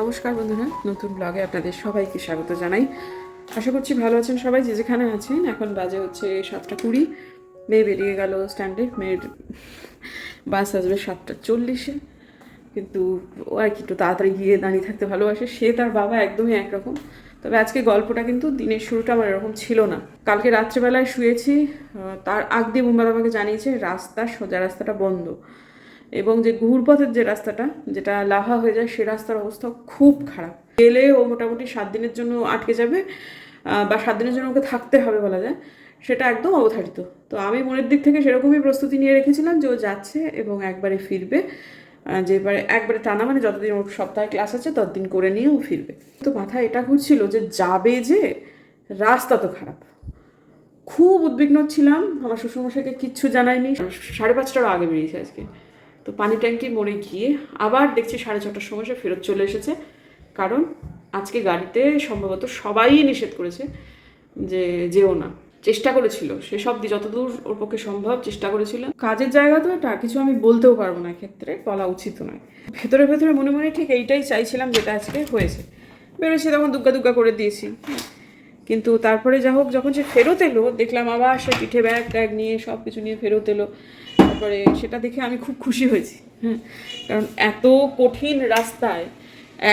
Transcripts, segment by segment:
নমস্কার বন্ধুরা, নতুন ব্লগে আপনাদের সবাইকে স্বাগত জানাই। আশা করছি ভালো আছেন সবাই, যে যেখানে আছেন, এখন বাজে হচ্ছে সাতটা কুড়ি। মেয়ে বেরিয়ে গেল স্ট্যান্ডে মেয়ের বাস আসবে সাতটা চল্লিশে। কিন্তু ও আর কি একটু তাড়াতাড়ি গিয়ে দাঁড়িয়ে থাকতে ভালোবাসে। সে তার বাবা একদমই একরকম। তবে আজকে গল্পটা কিন্তু দিনের শুরুটা আমার এরকম ছিল না। কালকে রাত্রেবেলায় শুয়েছি তার আগ দিয়ে মুম্বাদ আমাকে জানিয়েছে, রাস্তা সোজা, রাস্তাটা বন্ধ। এবং যে ঘুরপথের যে রাস্তাটা, যেটা লাভা হয়ে যায়, সে রাস্তার অবস্থা খুব খারাপ। গেলে ও মোটামুটি সাত দিনের জন্য আটকে যাবে বা সাত দিনের জন্য ওকে থাকতে হবে বলা যায়। সেটা একদম অবধারিত। তো আমি মনের দিক থেকে সেরকমই প্রস্তুতি নিয়ে রেখেছিলাম যে ও যাচ্ছে এবং একবারে ফিরবে। যে এবারে, একবারে টানা মানে যতদিন ওর সপ্তাহে ক্লাস আছে, ততদিন করে নিয়ে ও ফিরবে। তো মাথায় এটা ঘুরছিল যে যাবে যে, রাস্তা তো খারাপ। খুব উদ্বিগ্ন ছিলাম। আমার শ্বশুরমশাইকে কিচ্ছু জানায়নি। সাড়ে পাঁচটার আগে বেরিয়েছে আজকে। তো পানি ট্যাঙ্কি মোড়ে গিয়ে আবার দেখছি সাড়ে ছটার সময় সে ফেরত চলে এসেছে। কারণ আজকে গাড়িতে সম্ভবত সবাই নিষেধ করেছে যে যেও না। চেষ্টা করেছিল। সেসব দিয়ে যতদূর ওর পক্ষে সম্ভব চেষ্টা করেছিল। কাজের জায়গা তো এটা, কিছু আমি বলতেও পারব না ক্ষেত্রে বলা উচিত নয়। ভেতরে ভেতরে মনে মনে ঠিক এইটাই চাইছিলাম যেটা আজকে হয়েছে। বেরোচ্ছে তখন দুগ্গা দুগ্গা করে দিয়েছি। কিন্তু তারপরে যা হোক, যখন সে ফেরত এলো, দেখলাম আবার সে পিঠে ব্যাগ ট্যাগ নিয়ে সব কিছু নিয়ে ফেরত এলো। তারপরে সেটা দেখে আমি খুব খুশি হয়েছি। হ্যাঁ কারণ এত কঠিন রাস্তায়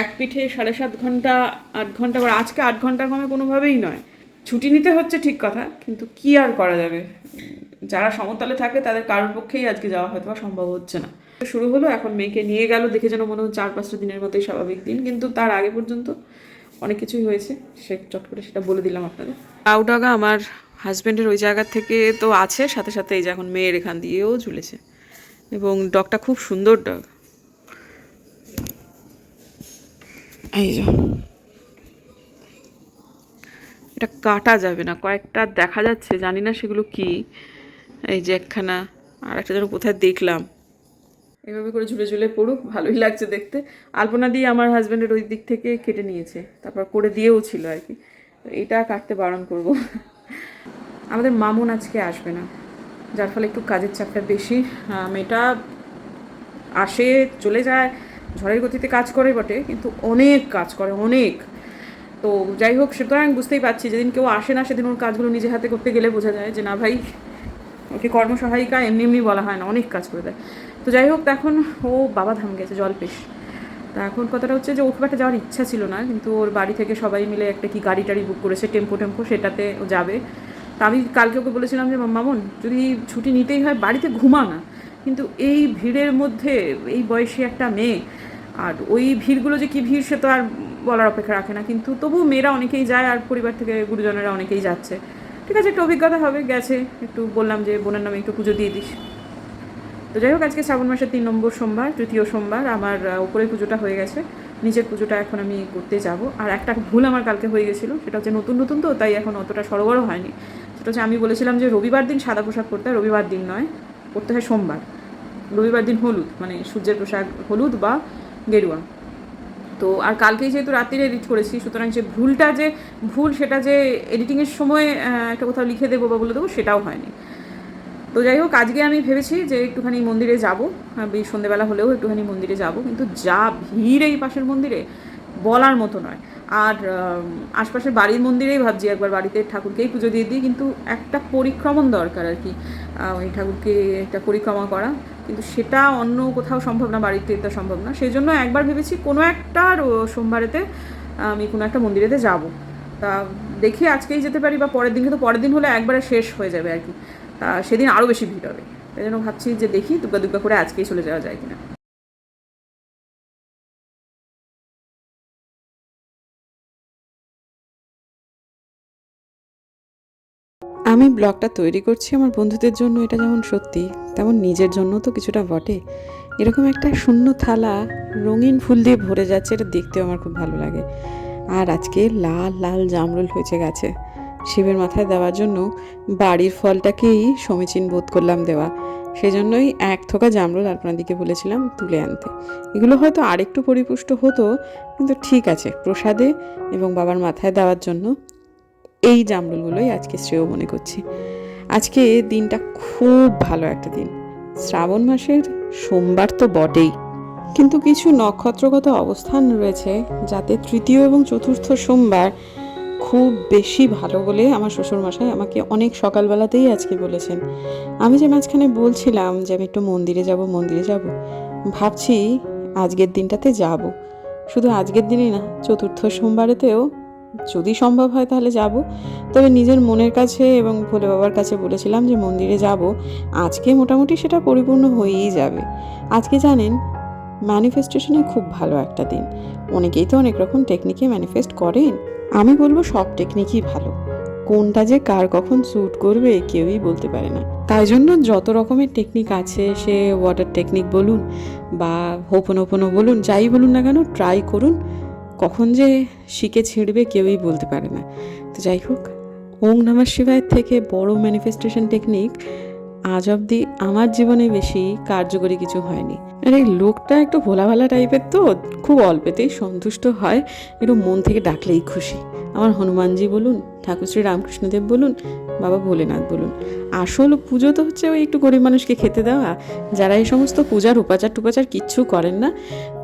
এক পিঠে সাড়ে সাত ঘণ্টা, আট ঘণ্টা, বা আজকে আট ঘণ্টার কমে কোনোভাবেই নয়। ছুটি নিতে হচ্ছে ঠিক কথা, কিন্তু কি আর করা যাবে? যারা সমতলে থাকে, তাদের কারোর পক্ষেই আজকে যাওয়া হয়তো সম্ভব হচ্ছে না। শুরু হলো, এখন মেয়েকে নিয়ে গেল, দেখে যেন মনে হচ্ছে চার পাঁচটা দিনের মতোই স্বাভাবিক দিন, কিন্তু তার আগে পর্যন্ত অনেক কিছুই হয়েছে, সে চট করে সেটা বলে দিলাম আপনাদের। আউডাগা আমার হাজব্যান্ডের ওই জায়গা থেকে তো আছে, সাথে সাথে এই যে এখন মেয়ের এখান দিয়েও ঝুলেছে। এবং ডগটা খুব সুন্দর ডগ এই যে। এটা কাটা যাবে না, কয়েকটা দেখা যাচ্ছে, জানি না সেগুলো কি। এই যে একখানা আর একটা যেন কোথায় দেখলাম। এভাবে করে ঝুলে ঝুলে পড়ুক, ভালোই লাগছে দেখতে। আলপনা দিয়ে আমার হাজব্যান্ডের ওই দিক থেকে কেটে নিয়েছে, তারপর করে দিয়েও ছিল আর কি। তো এটা কাটতে বারণ করব। আমাদের মামুন আজকে আসবে না, যার ফলে একটু কাজের চাপটা বেশি। মেয়েটা আসে, চলে যায়, ঝড়ের গতিতে কাজ করে বটে, কিন্তু অনেক কাজ করে, অনেক। তো যাই হোক, সুতরাং বুঝতেই পারছি, যেদিন কেউ আসে না, সেদিন ওর কাজগুলো নিজে হাতে করতে গেলে বোঝা যায় যে, না ভাই, ওকে কর্মসহায়িকা এমনি এমনি বলা হয় না, অনেক কাজ করে দেয়। তো যাই হোক, এখন ও বাবা ধাম গেছে জলপেশ তা এখন কথাটা হচ্ছে যে, ওর খুব একটা যাওয়ার ইচ্ছা ছিল না, কিন্তু ওর বাড়ি থেকে সবাই মিলে একটা কি গাড়ি টাড়ি বুক করেছে, টেম্পো টেম্পো, সেটাতে ও যাবে। তা আমি কালকে ওকে বলেছিলাম যে মামন, যদি ছুটি নিতেই হয়, বাড়িতে ঘুমা না। কিন্তু এই ভিড়ের মধ্যে, এই বয়সী একটা মেয়ে, আর ওই ভিড়গুলো যে কী ভিড়, সে তো আর বলার অপেক্ষা রাখে না। কিন্তু তবু মেয়েরা অনেকেই যায়, আর পরিবার থেকে গুরুজনেরা অনেকেই যাচ্ছে। ঠিক আছে, একটু অভিজ্ঞতা হবে, গেছে। একটু বললাম যে, বোনের নামে একটু পুজো দিয়ে দিস। তো যাই হোক, আজকে শ্রাবণ মাসের তিন নম্বর সোমবার, তৃতীয় সোমবার, আমার উপরের পুজোটা হয়ে গেছে। নিচের পুজোটা এখন আমি করতে যাব। আর একটা ভুল আমার কালকে হয়ে গেছিল, সেটা হচ্ছে নতুন নতুন তো, তাই এখন অতটা সরবরাহ হয়নি। সেটা হচ্ছে আমি বলেছিলাম যে রবিবার দিন সাদা পোশাক পরতে হয়, রবিবার দিন নয়, পরতে হয় সোমবার। রবিবার দিন হলুদ মানে সূর্যের পোশাক হলুদ বা গেরুয়া। তো আর কালকেই যেহেতু রাত্রিরে এডিট করেছি, সুতরাং যে ভুলটা যে, ভুল সেটা যে এডিটিংয়ের সময় একটা কোথাও লিখে দেবো বা বলে দেবো, সেটাও হয়নি। তো যাই হোক, আজকে আমি ভেবেছি যে একটুখানি মন্দিরে যাব। সন্ধেবেলা হলেও একটুখানি মন্দিরে যাব, কিন্তু যা ভিড় এই পাশের মন্দিরে বলার মতো নয়। আর আশপাশের বাড়ির মন্দিরেই ভাবছি একবার বাড়িতে ঠাকুরকেই পুজো দিয়ে দিই, কিন্তু একটা পরিক্রমণ দরকার আর কি। ওই ঠাকুরকে একটা পরিক্রমা করা, কিন্তু সেটা অন্য কোথাও সম্ভব না, বাড়িতে তো সম্ভব না। সেই জন্য একবার ভেবেছি কোনো একটা সোমবারেতে আমি কোনো একটা মন্দিরেতে যাব। তা দেখি আজকেই যেতে পারি বা পরের দিন, কিন্তু পরের দিন হলে একবারে শেষ হয়ে যাবে আর কি। তা সেদিন আরও বেশি ভিড় হবে। তাই জন্য ভাবছি যে দেখি দুগ্গা দুগ্গা করে আজকেই চলে যাওয়া যায় কিনা। আমি ব্লগটা তৈরি করছি আমার বন্ধুদের জন্য, এটা যেমন সত্যি, তেমন নিজের জন্য তো কিছুটা বটে। এরকম একটা শূন্য থালা রঙিন ফুল দিয়ে ভরে যাচ্ছে, এটা দেখতেও আমার খুব ভালো লাগে। আর আজকে লাল লাল জামরুল হয়েছে গাছে। শিবের মাথায় দেওয়ার জন্য বাড়ির ফলটাকেই সমীচীন বোধ করলাম দেওয়া। সেই জন্যই এক থোকা জামরুল আপনাদেরকে বলেছিলাম তুলে আনতে। এগুলো হয়তো আরেকটু পরিপুষ্ট হতো, কিন্তু ঠিক আছে, প্রসাদে এবং বাবার মাথায় দেওয়ার জন্য এই জামরুলগুলোই আজকে শ্রেয় মনে করছি। আজকে দিনটা খুব ভালো একটা দিন। শ্রাবণ মাসের সোমবার তো বটেই। কিন্তু কিছু নক্ষত্রগত অবস্থান রয়েছে যাতে তৃতীয় এবং চতুর্থ সোমবার খুব বেশি ভালো বলে আমার শ্বশুরমশাই আমাকে অনেক সকালবেলাতেই আজকে বলেছেন। আমি যে মাঝখানে বলছিলাম যে আমি একটু মন্দিরে যাব মন্দিরে যাব, ভাবছি আজকের দিনটাতে যাব। শুধু আজকের দিনই না, চতুর্থ সোমবারেতেও যদি সম্ভব হয় তাহলে যাব। তবে নিজের মনের কাছে এবং ভোলে বাবার কাছে বলেছিলাম যে মন্দিরে যাব, আজকে মোটামুটি সেটা পরিপূর্ণ হয়েই যাবে। আজকে জানেন ম্যানিফেস্টেশনে খুব ভালো একটা দিন। অনেকেই তো অনেক রকম টেকনিকে ম্যানিফেস্ট করেন। আমি বলব সব টেকনিকই ভালো। কোনটা যে কার কখন স্যুট করবে কেউই বলতে পারে না। তাই জন্য যত রকমের টেকনিক আছে, সে ওয়াটার টেকনিক বলুন বা হোপন ওপনও বলুন, যাই বলুন না কেন ট্রাই করুন। কখন যে শিখে ছিঁড়বে কেউই বলতে পারে না। তো যাই হোক ওং নমঃ শিবায়ের থেকে বড় ম্যানিফেস্টেশন টেকনিক আজ অবধি আমার জীবনে বেশি কার্যকরী কিছু হয়নি। আরে লোকটা একটু ভোলা ভালা টাইপের তো, খুব অল্পেতেই সন্তুষ্ট হয়, একটু মন থেকে ডাকলেই খুশি। হনুমানজি বলুন, ঠাকুর শ্রী রামকৃষ্ণদেব বলুন, বাবা ভোলেনাথ বলুন। আসল পুজো তো হচ্ছে ওই একটু গরিব মানুষকে খেতে দেওয়া। যারা এই সমস্ত পূজার উপাচার টুপাচার কিচ্ছু করেন না,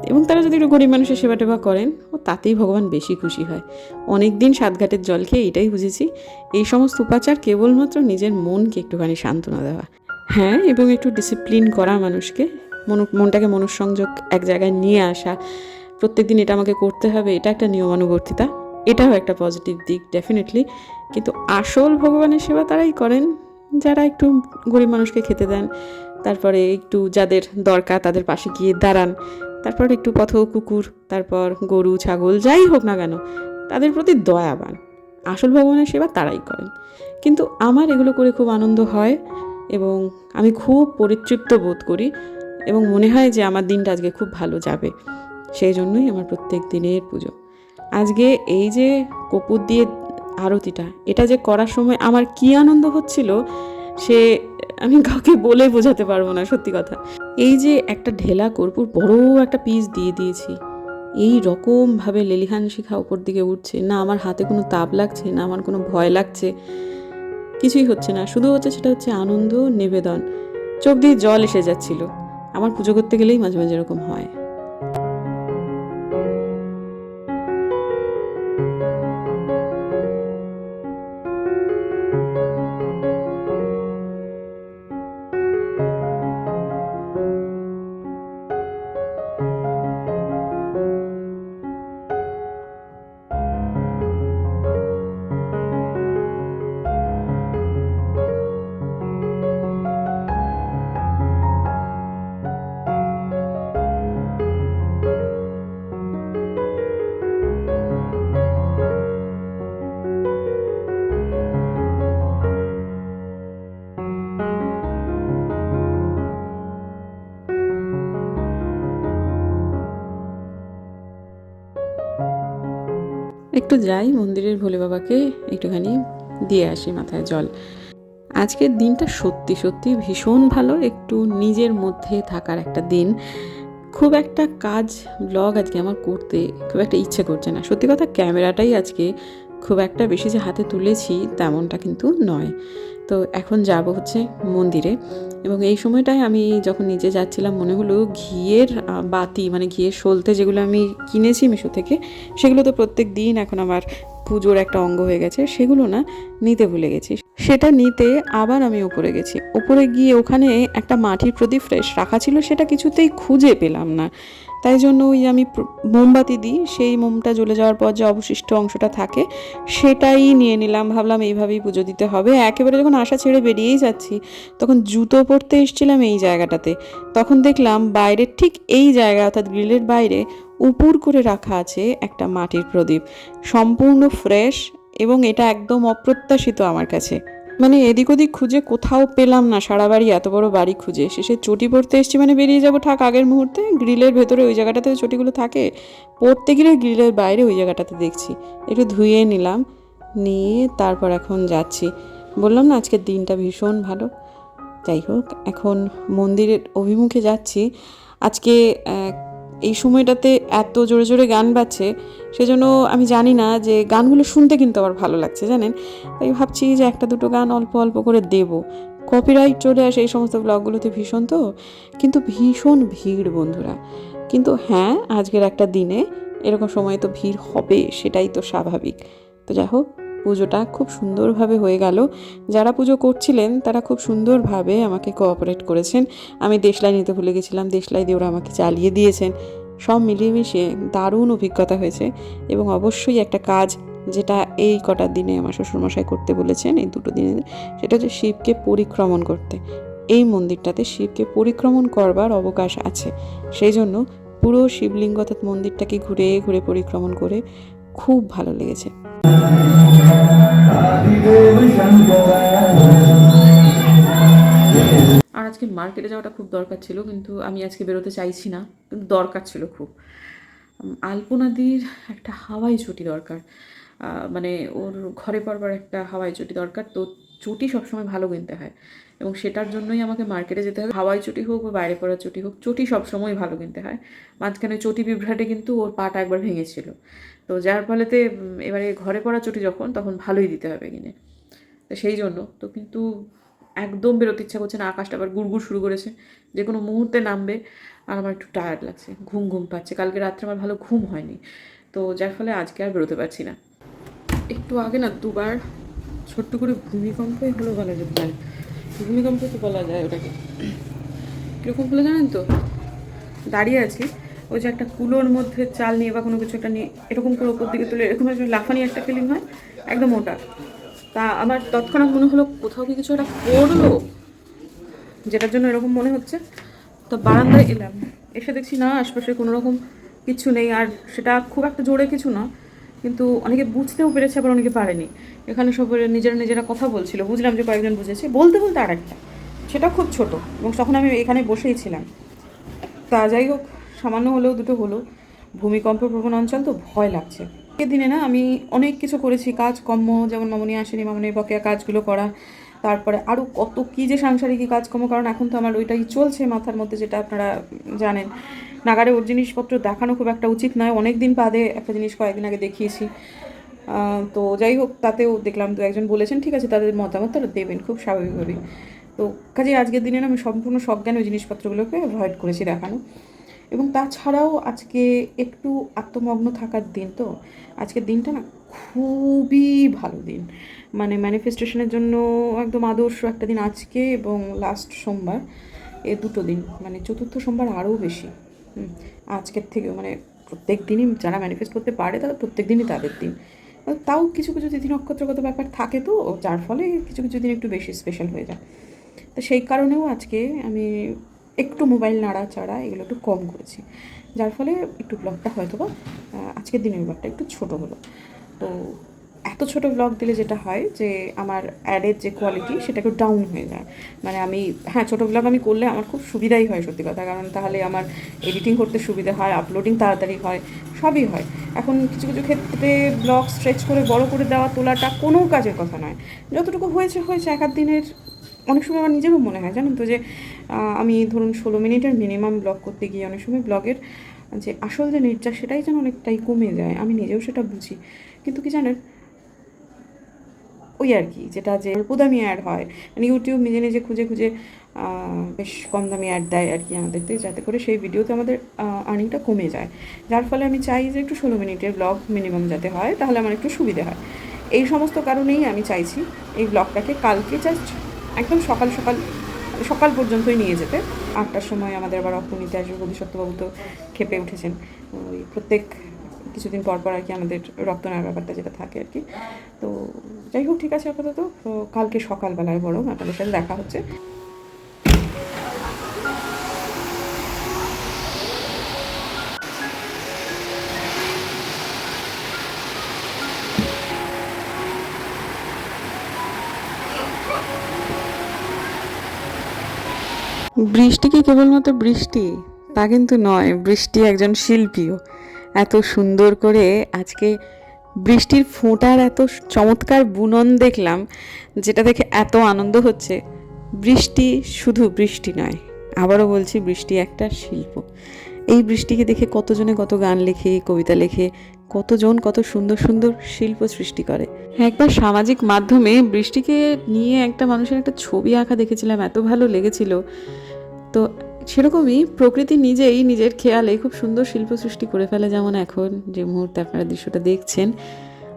এবং তারা যদি একটু গরিব মানুষের সেবা টেবা করেন, ও তাতেই ভগবান বেশি খুশি হয়। অনেক দিন সাতঘাটের জল খেয়ে এটাই বুঝেছি, এই সমস্ত উপাচার কেবলমাত্র নিজের মনকে একটুখানি সান্ত্বনা দেওয়া। হ্যাঁ এবং একটু ডিসিপ্লিন করা মানুষকে, মন, মনটাকে মনঃসংযোগ এক জায়গায় নিয়ে আসা, প্রত্যেকদিন এটা আমাকে করতে হবে, এটা একটা নিয়মানুবর্তিতা। এটাও একটা পজিটিভ দিক ডেফিনেটলি কিন্তু আসল ভগবানের সেবা তারাই করেন। যারা একটু গরিব মানুষকে খেতে দেন, তারপরে একটু যাদের দরকার তাদের পাশে গিয়ে দাঁড়ান, তারপর একটু পথ কুকুর, তারপর গরু, ছাগল, যাই হোক না কেন, তাদের প্রতি দয়াবান। আসল ভগবানের সেবা তারাই করেন। কিন্তু আমার এগুলো করে খুব আনন্দ হয় এবং আমি খুব পরিতৃপ্ত বোধ করি এবং মনে হয় যে আমার দিনটা আজকে খুব ভালো যাবে। সেই জন্যই আমার প্রত্যেক দিনের পুজো। আজকে এই যে কপুর দিয়ে আরতিটা, এটা যে করার সময় আমার কি আনন্দ হচ্ছিল, সে আমি কাউকে বলে বোঝাতে পারব না, সত্যি কথা। এই যে একটা ঢেলা কর্পূর, বড় একটা পিস দিয়ে দিয়েছি। এই রকমভাবে লেলিহান শিখা ওপর দিকে উঠছে। না, আমার হাতে কোনো তাপ লাগছে, না, আমার কোনো ভয় লাগছে। কিছুই হচ্ছে না। শুধু হচ্ছে সেটা হচ্ছে আনন্দ, নিবেদন। চোখ দিয়ে জল এসে যাচ্ছিল। আমার পুজো করতে গেলেই মাঝে মাঝে এরকম হয়। একটু যাই, মন্দিরের ভোলে বাবাকে একটুখানি দিয়ে আসি মাথায় জল। আজকের দিনটা সত্যি সত্যি ভীষণ ভালো, একটু নিজের মধ্যে থাকার একটা দিন। খুব একটা কাজ ব্লগ আজকে আমার করতে খুব একটা ইচ্ছে করছে না। সত্যি কথা, ক্যামেরাটাই আজকে খুব একটা বেশি যে হাতে তুলেছি তেমনটা কিন্তু নয়। তো এখন যাব হচ্ছে মন্দিরে এবং এই সময়টায় আমি যখন নিজে যাচ্ছিলাম মনে হলো ঘিয়ের বাতি মানে ঘিয়ের সলতে যেগুলো আমি কিনেছি মিশো থেকে সেগুলো তো প্রত্যেক দিন এখন আমার পুজোর একটা অঙ্গ হয়ে গেছে, সেগুলো না নিতে ভুলে গেছি। সেটা নিতে আবার আমি উপরে গেছি। উপরে গিয়ে ওখানে একটা মাটির প্রদীপ ফ্রেশ রাখা ছিল, সেটা কিছুতেই খুঁজে পেলাম না। তাই জন্য ওই আমি মোমবাতি দিই, সেই মোমটা জ্বলে যাওয়ার পর যে অবশিষ্ট অংশটা থাকে, সেটাই নিয়ে নিলাম। ভাবলাম এইভাবেই পুজো দিতে হবে। একেবারে যখন আশা ছেড়ে বেরিয়েই যাচ্ছি, তখন জুতো পরতে এসেছিলাম এই জায়গাটাতে। তখন দেখলাম বাইরের ঠিক এই জায়গা, অর্থাৎ গ্রিলের বাইরে উপুর করে রাখা আছে একটা মাটির প্রদীপ। সম্পূর্ণ ফ্রেশ এবং এটা একদম অপ্রত্যাশিত আমার কাছে। মানে এদিক ওদিক খুঁজে কোথাও পেলাম না, সারা বাড়ি এত বড় বাড়ি খুঁজে। শেষে চটি পড়তে এসছি মানে বেরিয়ে যাব ঠাক আগের মুহূর্তে। গ্রিলের ভেতরে ওই জায়গাটাতে চটিগুলো থাকে, পড়তে গেলে গ্রিলের বাইরে ওই জায়গাটাতে দেখছি। একটু ধুয়ে নিলাম, নিয়ে তারপর এখন যাচ্ছি। বললাম না, আজকের দিনটা ভীষণ ভালো। যাই হোক, এখন মন্দিরের অভিমুখে যাচ্ছি। আজকে এই সময়টাতে এত জোরে জোরে গান বাজছে, সেজন্য আমি জানি না যে গানগুলো শুনতে কিন্তু আমার ভালো লাগছে, জানেন? তাই ভাবছি যে একটা দুটো গান অল্প অল্প করে দেব। কপিরাইট চলে আসে এই সমস্ত ব্লগগুলোতে ভীষণ তো, কিন্তু ভীষণ ভিড় বন্ধুরা। কিন্তু হ্যাঁ আজকের একটা দিনে এরকম সময় তো ভিড় হবে, সেটাই তো স্বাভাবিক। তো যাই হোক পুজোটা খুব সুন্দরভাবে হয়ে গেল। যারা পুজো করছিলেন, তারা খুব সুন্দরভাবে আমাকে কোঅপারেট করেছেন। আমি দেশলাই নিতে ভুলে গেছিলাম, দেশলাই দিয়ে ওরা আমাকে চালিয়ে দিয়েছেন। সব মিলিয়ে দারুণ অভিজ্ঞতা হয়েছে এবং অবশ্যই একটা কাজ যেটা এই কটার দিনে আমার শ্বশুরমশাই করতে বলেছেন, এই দুটো দিনে, সেটা হচ্ছে শিবকে পরিক্রমণ করতে। এই মন্দিরটাতে শিবকে পরিক্রমণ করবার অবকাশ আছে। সেই জন্য পুরো শিবলিঙ্গ অর্থাৎ মন্দিরটাকে ঘুরে ঘুরে পরিক্রমণ করে খুব ভালো লেগেছে। আর আজকে মার্কেটে যাওয়াটা খুব দরকার ছিল, কিন্তু আমি আজকে বেরোতে চাইছি না, কিন্তু দরকার ছিল খুব। আলপনাদির একটা হাওয়াই চটি দরকার। মানে ওর ঘরে পরবার একটা হাওয়াই চটি দরকার, তো চটি সবসময় ভালো কিনতে হয়। এবং সেটার জন্যই আমাকে মার্কেটে যেতে হবে। হাওয়াই চটি হোক বা বাইরে পড়ার চটি হোক, চটি সবসময় ভালো কিনতে হয়। মাঝখানে চটি বিভ্রাটে কিন্তু ওর পাটা একবার ভেঙেছিল। তো যার ফলেতে এবারে ঘরে পড়া চটি যখন, তখন ভালোই দিতে হবে কিনে। তো সেই জন্য তো কিন্তু একদম বেরোতে ইচ্ছা করছে না। আকাশটা আবার গুড়গুড় শুরু করেছে। যে কোনো মুহূর্তে নামবে। আর আমার একটু টায়ার্ড লাগছে। ঘুম ঘুম পাচ্ছে। কালকে রাত্রে আমার ভালো ঘুম হয়নি। তো যার ফলে আজকে আর বেরোতে পারছি না। একটু আগে না দুবার ছোট্ট করে ভূমিকম্পই হলো বলা যেতে ভূমিকম্প তো বলা যায় ওটাকে। কীরকম হলো জানেন তো? দাঁড়িয়ে আছি। ওই যে একটা কুলোর মধ্যে চাল নিয়ে বা কোনো কিছু একটা নিয়ে এরকম করে ওপর দিকে তুলে, এরকম একটা লাফানি একটা ফিলিং হয়, একদম ওটা তা আমার তৎক্ষণাৎ মনে হলো, কোথাও কি কিছু একটা পড়ল? যেটার জন্য এরকম মনে হচ্ছে। তো বারান্দায় এলাম। এসে দেখছি, না, আশপাশে কোনো রকম কিছু নেই। আর সেটা খুব একটা জোরে কিছু না। কিন্তু অনেকে বুঝতেও পেরেছে, আবার অনেকে পারেনি। এখানে সব নিজেরা নিজেরা কথা বলছিল। বুঝলাম যে কয়েকজন বুঝেছে। বলতে বলতে আর একটা সেটা খুব ছোট এবং তখন আমি এখানে বসেই ছিলাম। তা যাই হোক, সামান্য হলেও দুটো হলো। ভূমিকম্প প্রবণ অঞ্চল তো ভয় লাগছে। এর দিনে না আমি অনেক কিছু করেছি। কাজ, কর্ম, যেমন মামনি আসেনি, মামনির বকেয়া কাজগুলো করা। তারপরে আরও কত কী যে সাংসারিক কাজকর্ম, কারণ এখন তো আমার ওইটাই চলছে মাথার মধ্যে, যেটা আপনারা জানেন। নাগারে ওর জিনিসপত্র দেখানো খুব একটা উচিত নয়। অনেক দিন বাদে একটা জিনিস কয়েকদিন আগে দেখিয়েছি। তো যাই হোক, তাতেও দেখলাম দু একজন বলেছেন, ঠিক আছে, তাদের মতামত তারা দেবেন খুব স্বাভাবিকভাবেই। তো কাজে আজকের দিনে আমি সম্পূর্ণ সজ্ঞান ওই জিনিসপত্রগুলোকে অ্যাভয়েড করেছি দেখানো। এবং তাছাড়াও আজকে একটু আত্মমগ্ন থাকার দিন তো। আজকের দিনটা না খুবই ভালো দিন। মানে ম্যানিফেস্টেশনের জন্য একদম আদর্শ একটা দিন আজকে এবং লাস্ট সোমবার, এ দুটো দিন। মানে চতুর্থ সোমবার আরও বেশি। আজকের থেকে মানে প্রত্যেক দিনই যারা ম্যানিফেস্ট করতে পারে তারা প্রত্যেক দিনই তাদের দিন তাও কিছু কিছু তিথি নক্ষত্রগত ব্যাপার থাকে তো, যার ফলে কিছু কিছু দিন একটু বেশি স্পেশাল হয়ে যায়। তো সেই কারণেও আজকে আমি একটু মোবাইল নাড়াচাড়া এগুলো একটু কম করেছি। যার ফলে একটু ব্লগটা হয়তো বা আজকের দিনের ব্লগটা একটু ছোট হলো। তো এত ছোট ব্লগ দিলে যেটা হয় যে আমার অ্যাডের যে কোয়ালিটি সেটা একটু ডাউন হয়ে যায়। মানে আমি হ্যাঁ ছোটো ব্লগ আমি করলে আমার খুব সুবিধাই হয় সত্যি কথা, কারণ তাহলে আমার এডিটিং করতে সুবিধা হয় আপলোডিং তাড়াতাড়ি হয়, সবই হয়। এখন কিছু কিছু ক্ষেত্রে ব্লগ স্ট্রেচ করে, বড় করে দেওয়া, তোলাটা কোনো কাজের কথা নয়। যতটুকু হয়েছে হয়েছে, এক আধ দিনের, অনেক সময় আমার নিজেরও মনে হয়, জানেন তো যে আমি ধরুন ষোলো মিনিটের মিনিমাম ব্লগ করতে গিয়ে অনেক সময় ব্লগের যে আসল যে নির্যাস সেটাই যেন অনেকটাই কমে যায়, আমি নিজেও সেটা বুঝি। কিন্তু কি জানেন ওই আর কি, যেটা যে অল্প দামি অ্যাড হয়। মানে ইউটিউব নিজে নিজে খুঁজে খুঁজে বেশ কম দামি অ্যাড দেয় আর কি আমাদেরকে যাতে করে সেই ভিডিওতে আমাদের আর্নিংটা কমে যায়। যার ফলে আমি চাই যে একটু ষোলো মিনিটের ব্লগ মিনিমাম যাতে হয়, তাহলে আমার একটু সুবিধে হয়। এই সমস্ত কারণেই আমি চাইছি এই ব্লগটাকে কালকে জাস্ট একদম সকাল সকাল সকাল পর্যন্তই নিয়ে যেতে। আটটার সময় আমাদের আবার অপনীতি আসবে বোধিসত্ত্ববাবু তো খেপে উঠেছেন। ওই প্রত্যেক কিছুদিন পর পর আর কি আমাদের রক্ত নেওয়ার ব্যাপারটা যেটা থাকে আর কি। তো যাই হোক, ঠিক আছে আপাতত। কালকে সকালবেলায় বরং আপনাদের সাথে দেখা হচ্ছে। বৃষ্টি কি কেবলমাত্র বৃষ্টি? তা কিন্তু নয়। বৃষ্টি একজন শিল্পীও। এত সুন্দর করে আজকে বৃষ্টির ফোঁটার এত চমৎকার বুনন দেখলাম, যেটা দেখে এত আনন্দ হচ্ছে। বৃষ্টি শুধু বৃষ্টি নয়, আবারও বলছি বৃষ্টি একটা শিল্প। এই বৃষ্টিকে দেখে কতজনে কত গান লেখে, কবিতা লেখে, কতজন কত সুন্দর সুন্দর শিল্প সৃষ্টি করে। একবার সামাজিক মাধ্যমে বৃষ্টিকে নিয়ে একটা মানুষের একটা ছবি আঁকা দেখেছিলাম, এত ভালো লেগেছিল। তো সেরকমই প্রকৃতি নিজেই নিজের খেয়ালে খুব সুন্দর শিল্প সৃষ্টি করে ফেলে। যেমন এখন যে মুহূর্তে আপনারা দৃশ্যটা দেখছেন,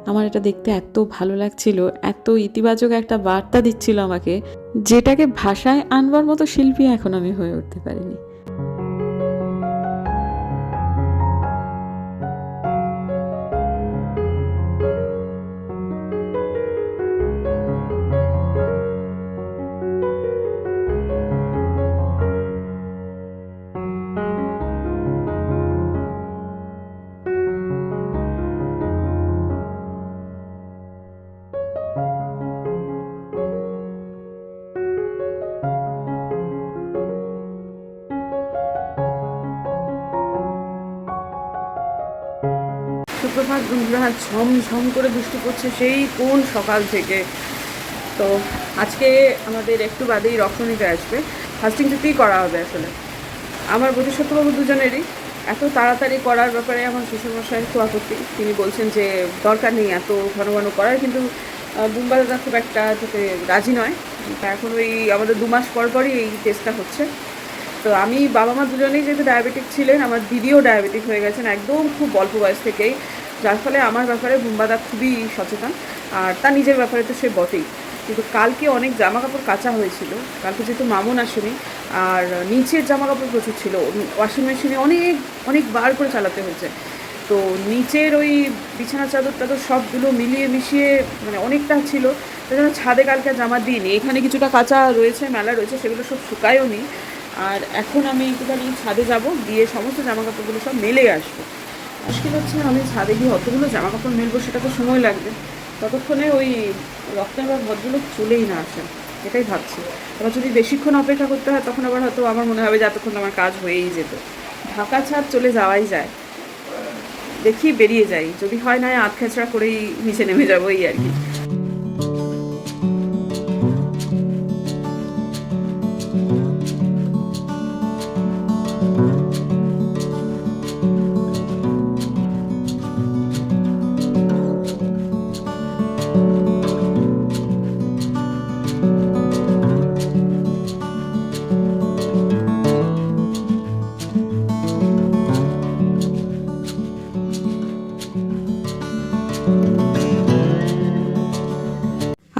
আমার এটা দেখতে এত ভালো লাগছিল, এত ইতিবাচক একটা বার্তা দিচ্ছিল আমাকে, যেটাকে ভাষায় আনবার মতো শিল্পী এখন আমি হয়ে উঠতে পারিনি। বন্ধুরা ঝম ঝম করে বৃষ্টি পড়ছে সেই কোন সকাল থেকে? তো আজকে আমাদের একটু বাদেই রক্ত নিতে আসবে ফাস্টিং টুকুই করা হবে আসলে? আমার বোধিসত্ত্ববাবু দুজনেরই। এত তাড়াতাড়ি করার ব্যাপারে আমার শ্বশুরমশাই একটু আপত্তি তিনি বলছেন যে দরকার নেই এত ঘন ঘন করার, কিন্তু বুম্বা দাদা খুব একটা তাতে রাজি নয়। তা এখন ওই আমাদের দু মাস পর পরই এই টেস্টটা হচ্ছে। তো আমি বাবা মা দুজনেই যেহেতু ডায়াবেটিক ছিলেন, আমার দিদিও ডায়াবেটিক হয়ে গেছেন, একদম খুব অল্প বয়স থেকেই। যার ফলে আমার ব্যাপারে বুম্বাদা খুবই সচেতন, আর তার নিজের ব্যাপারে তো সে বটেই। কিন্তু কালকে অনেক জামা কাপড় কাচা হয়েছিল, কালকে যেহেতু মামুন আসেনি, আর নিচের জামা কাপড় প্রচুর ছিল, ওয়াশিং মেশিনে অনেক অনেক বার করে চালাতে হয়েছে। তো নিচের ওই বিছানা চাদর টাদর সবগুলো মিলিয়ে মিশিয়ে মানে অনেকটা ছিল তাই জন্য ছাদে কালকে জামা দিইনি। এখানে কিছুটা কাঁচা রয়েছে, মেলা রয়েছে, সেগুলো সব শুকায়ও নি। আর এখন আমি একটুখানি ছাদে যাব, গিয়ে সমস্ত জামা কাপড়গুলো সব মেলে আসব। মুশকিল হচ্ছে আমি ছাদে গিয়ে অতগুলো জামা কাপড় মেলবো সেটা তো সময় লাগবে। ততক্ষণে ওই রক্তের বা ভদ্রলোক চলেই না আসে এটাই ভাবছি। এবার যদি বেশিক্ষণ অপেক্ষা করতে হয়, তখন আবার হয়তো আমার মনে হবে যে এতক্ষণ আমার কাজ হয়েই যেত। ঢাকা ছাদ চলে যাওয়াই যায়। দেখি বেরিয়ে যাই, যদি হয় না আধ খেঁচড়া করেই নিচে নেমে যাব এই আর কি।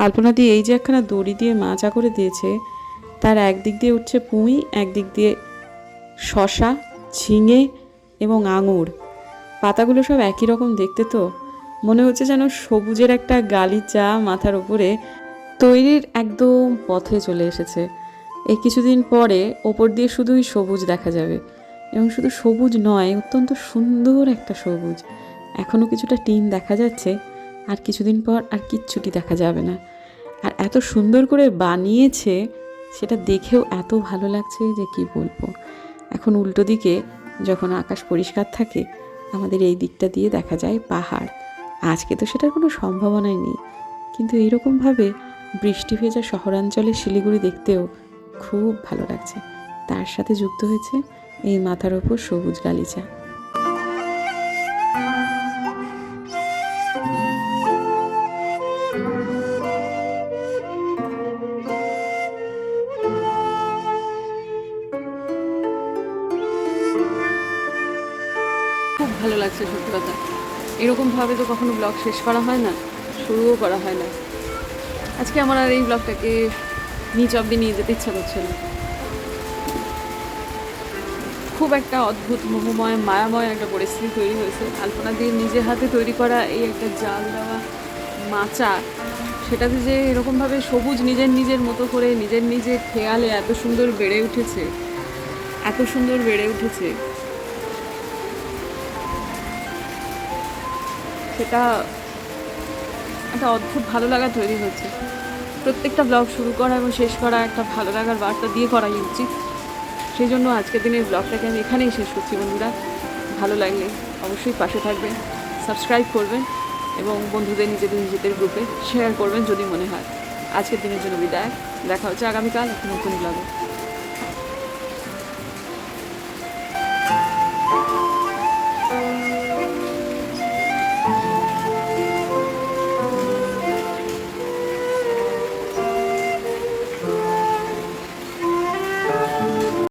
আলপনা দিয়ে এই যে একখানা দড়ি দিয়ে মাচা করে দিয়েছে, তার একদিক দিয়ে উঠছে পুঁই, একদিক দিয়ে শশা, ঝিঙে এবং আঙুর। পাতাগুলো সব একই রকম দেখতে তো, মনে হচ্ছে যেন সবুজের একটা গালিচা মাথার উপরে তৈরির একদম পথে চলে এসেছে। এই কিছুদিন পরে ওপর দিয়ে শুধুই সবুজ দেখা যাবে এবং শুধু সবুজ নয়, অত্যন্ত সুন্দর একটা সবুজ। এখনও কিছুটা টিন দেখা যাচ্ছে, আর কিছুদিন পর আর কিচ্ছুটি দেখা যাবে না। আর এত সুন্দর করে বানিয়েছে, সেটা দেখেও এত ভালো লাগছে যে কি বলব। এখন উল্টো দিকে যখন আকাশ পরিষ্কার থাকে, আমাদের এই দিকটা দিয়ে দেখা যায় পাহাড়। আজকে তো সেটার কোনো সম্ভাবনাই নেই। কিন্তু এইরকমভাবে বৃষ্টি ভেজা শহরাঞ্চলে শিলিগুড়ি দেখতেও খুব ভালো লাগছে। তার সাথে যুক্ত হয়েছে এই মাথার ওপর সবুজ গালিচা। ভালো লাগছে সত্যি কথা। এরকমভাবে তো কখনো ব্লগ শেষ করা হয় না, শুরুও করা হয় না। আজকে আমার আর এই ব্লগটাকে নিচ অব্দি নিয়ে যেতে ইচ্ছা করছে না। খুব একটা অদ্ভুত, মোহময়, মায়াময় একটা পরিস্থিতি তৈরি হয়েছে। আলপনা দিয়ে নিজের হাতে তৈরি করা এই একটা জাল দেওয়া মাচা, সেটাতে যে এরকমভাবে সবুজ নিজের নিজের মতো করে নিজের নিজের খেয়ালে এত সুন্দর বেড়ে উঠেছে, এত সুন্দর বেড়ে উঠেছে। সেটা একটা অদ্ভুত ভালো লাগা তৈরি হচ্ছে প্রত্যেকটা ব্লগ শুরু করা এবং শেষ করা একটা ভালো লাগার বার্তা দিয়ে করাই উচিত। সেই জন্য আজকের দিনের ব্লগটাকে আমি এখানেই শেষ করছি বন্ধুরা। ভালো লাগলে অবশ্যই পাশে থাকবেন সাবস্ক্রাইব করবেন এবং বন্ধুদের, নিজেদের নিজেদের গ্রুপে শেয়ার করবেন যদি মনে হয়। আজকের দিনের জন্য বিদায়। দেখা হচ্ছে আগামীকাল নতুন ব্লগে